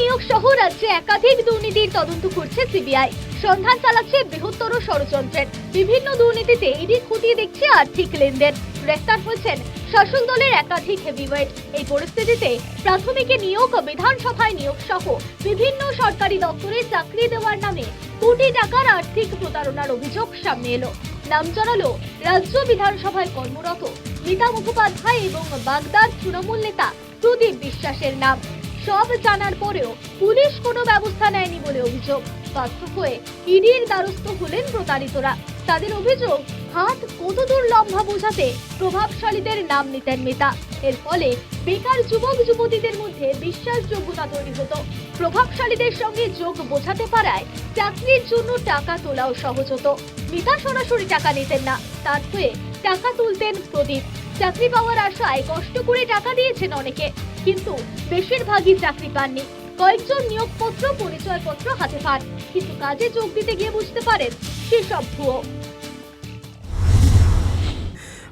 নিয়োগ সহ রাজ্যে একাধিক দুর্নীতির তদন্ত করছে সিবিআই। সন্ধান চালাচ্ছে বৃহত্তর ষড়যন্ত্রের। বিভিন্ন দুর্নীতিতে ইডি খতিয়ে দেখছে আর্থিক লেনদেন। গ্রেফতার হয়েছেন শাসক দলের একাধিক হেভিওয়েট এই পরিস্থিতিতে প্রাথমিকে নিয়োগ বিধানসভায় নিয়োগ সহ বিভিন্ন সরকারি দপ্তরে চাকরি দেওয়ার নামে কোটি টাকার আর্থিক প্রতারণার অভিযোগ সামনে এলো। নাম জানালো রাজ্য বিধানসভায় কর্মরত মিতা মুখোপাধ্যায় এবং বাগদার তৃণমূল নেতা প্রদীপ বিশ্বাসের নাম। সব জানার পরেও পুলিশ কোনো ব্যবস্থা নেয়নি বলে অভিযোগ। বাধ্য হয়ে ইডির দ্বারস্থ হলেন প্রতারিতরা। তাদের অভিযোগ, হাত কতদূর লম্বা বোঝাতে প্রভাবশালীদের নাম নিতেন মেতা। এর ফলে বেকার যুবক যুবতীদের মধ্যে বিশ্বাসযোগ্যতা তৈরি হতো। প্রভাবশালীদের সঙ্গে যোগ বোঝাতে পারায় চাকরির জন্য টাকা তোলাও সহজ হতো। মিতা সরাসরি টাকা নিতেন না, তার হয়ে টাকা তুলতেন প্রদীপ। চাকরি পাওয়ার আশায় কষ্ট করে টাকা দিয়েছেন অনেকে। কিন্তু বেশিরভাগই চাকরি পাননি। কয়েকজন নিয়োগপত্র, পরিচয়পত্র হাতে পান। কিন্তু কাজে যোগ দিতে গিয়ে বুঝতে পারেন সেসব ভুয়ো।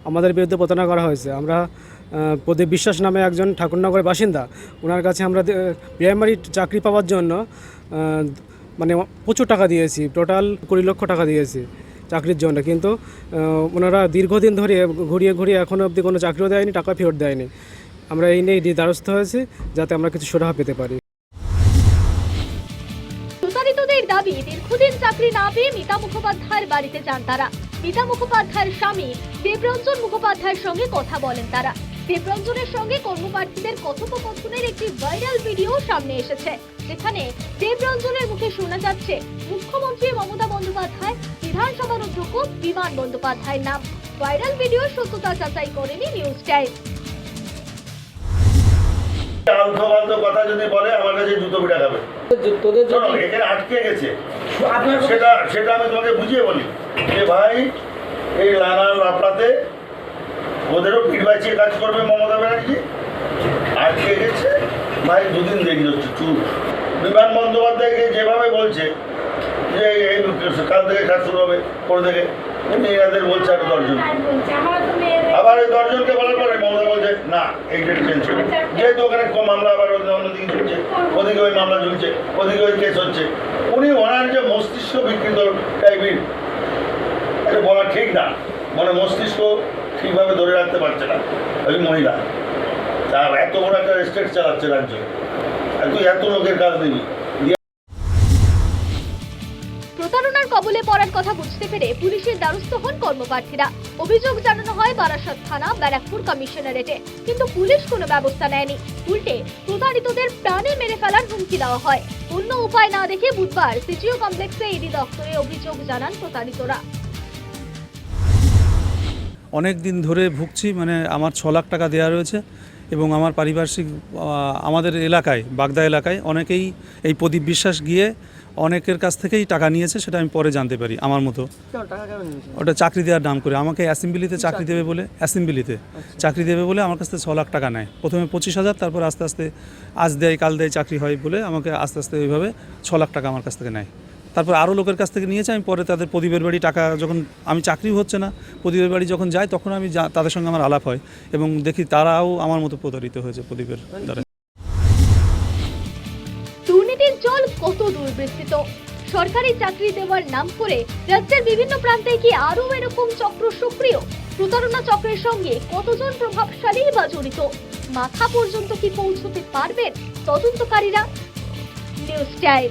আমাদের বিরুদ্ধে প্রতারণা করা হয়েছে। আমরা প্রদীপ বিশ্বাস নামে একজন ঠাকুরনগরের বাসিন্দা। ওনার কাছে আমরা প্রাইমারি চাকরি পাওয়ার জন্য মানে প্রচুর টাকা দিয়েছি। টোটাল কুড়ি লক্ষ টাকা দিয়েছি চাকরির জন্য। কিন্তু ওনারা দীর্ঘদিন ধরে ঘুরিয়ে ঘুরিয়ে এখনও অবধি কোনো চাকরিও দেয়নি, টাকা ফেরত দেয়নি। আমরা এই নিয়ে দ্বারস্থ হয়েছি যাতে আমরা কিছু সুরাহা পেতে পারি। প্রতারিতদের দাবি, দীর্ঘদিন চাকরি না পেয়ে মিতা মুখোপাধ্যায়ের বাড়িতে যান তারা। মিতা মুখোপাধ্যায়ের স্বামী দেবরঞ্জন মুখোপাধ্যায়ের সঙ্গে কথা বলেন তারা। দেবরঞ্জনের সঙ্গে কর্মপ্রার্থীদের কথোপকথনের একটি ভাইরাল ভিডিও সামনে এসেছে। যেখানে দেবরঞ্জনের মুখে শোনা যাচ্ছে, মুখ্যমন্ত্রী মমতা বন্দ্যোপাধ্যায়, বিধানসভার অধ্যক্ষ বিমান বন্দ্যোপাধ্যায়ের নাম। ভাইরাল ভিডিও সত্যতা যাচাই করেনি নিউজ টাইম। আলতো ফালতো কথা যদি বলে আমার কাছে জুতো পিঠা খাবে। তোদের শোনো এখানে আটকে গেছে। আপনার সেটা সেটা আমি তোমাকে বুঝিয়ে বলি। যে ভাই এই লানা লাপড়াতে ওদেরও ভিড় বাঁচিয়ে কাজ করবে মমতা ব্যানার্জি। আটকে গেছে। ভাই দুদিন দেরি হচ্ছে চুপ। বিমান বন্দ্যোপাধ্যায়কে যেভাবে বলছে যে এই কাল থেকে কাজ শুরু হবে কোন থেকে। এনাদের বলছে আরও দশজন। আবার ওই দশজনকে বলার পরে মমতা যেহেতু ওখানে কম মামলা আবার অন্যদিকে ঝুলছে ওদিকে ওই মামলা ঝুলছে, ওদিকে ওই কেস হচ্ছে। উনি ওনার যে মস্তিষ্ক বিকৃত টাইপের এটা বলা ঠিক না। মানে মস্তিষ্ক ঠিকভাবে ধরে রাখতে পারছে না, ওই মহিলা। তার এত বড় একটা স্টেট চালাচ্ছে রাজ্য। তুই এত লোকের কাজ দিবি। পড়ার কথা বুঝতে পেরে পুলিশের দ্বারস্থ হন কর্মপ্রার্থীরা। অভিযোগ জানানো হয়, বারাসত থানা, ব্যারাকপুর কমিশনারেটে। কিন্তু পুলিশ কোনো ব্যবস্থা নেয়নি। উল্টে প্রতারিতদের প্রাণে মেরে ফেলার হুমকি দেওয়া হয়। অন্য উপায় না দেখে বুধবার সিটিও কমপ্লেক্সে ইডি দপ্তরে অভিযোগ জানান প্রতারিতরা। অনেক দিন ধরে ভুগছি মানে আমার ছ লাখ টাকা দেওয়া রয়েছে এবং আমার পারিপার্শ্বিক আমাদের এলাকায়, বাগদা এলাকায় অনেকেই এই প্রদীপ বিশ্বাস গিয়ে অনেকের কাছ থেকেই টাকা নিয়েছে সেটা আমি পরে জানতে পারি আমার মতো। ওটা চাকরি দেওয়ার নাম করে। আমাকে অ্যাসেম্বলিতে চাকরি দেবে বলে অ্যাসেম্বলিতে। চাকরি দেবে বলে আমার কাছ থেকে ছ লাখ টাকা নেয়। প্রথমে পঁচিশ হাজার তারপর আস্তে আস্তে আজ দেয় কাল দেয় চাকরি হয় বলে আমাকে আস্তে আস্তে ওইভাবে ছ লাখ টাকা আমার কাছ থেকে নেয়। তারপর আরও লোকের কাছ থেকে নিয়েছে আমি পরে তাদের প্রদীপের বাড়ি টাকা যখন আমি চাকরি হচ্ছে না প্রদীপের বাড়ি যখন যাই তখন আমি তাদের সঙ্গে আমার আলাপ হয় এবং দেখি তারাও আমার মতো প্রতারিত হয়েছে প্রদীপের দ্বারা। দূর সরকারি চাকরি দেওয়ার নাম করে রাজ্যের বিভিন্ন প্রান্তে কি আরও এরকম চক্র সক্রিয়? প্রতারণা চক্রের সঙ্গে কতজন প্রভাবশালী বা জড়িত? মাথা পর্যন্ত কি পৌঁছতে পারবেন তদন্তকারীরা? News time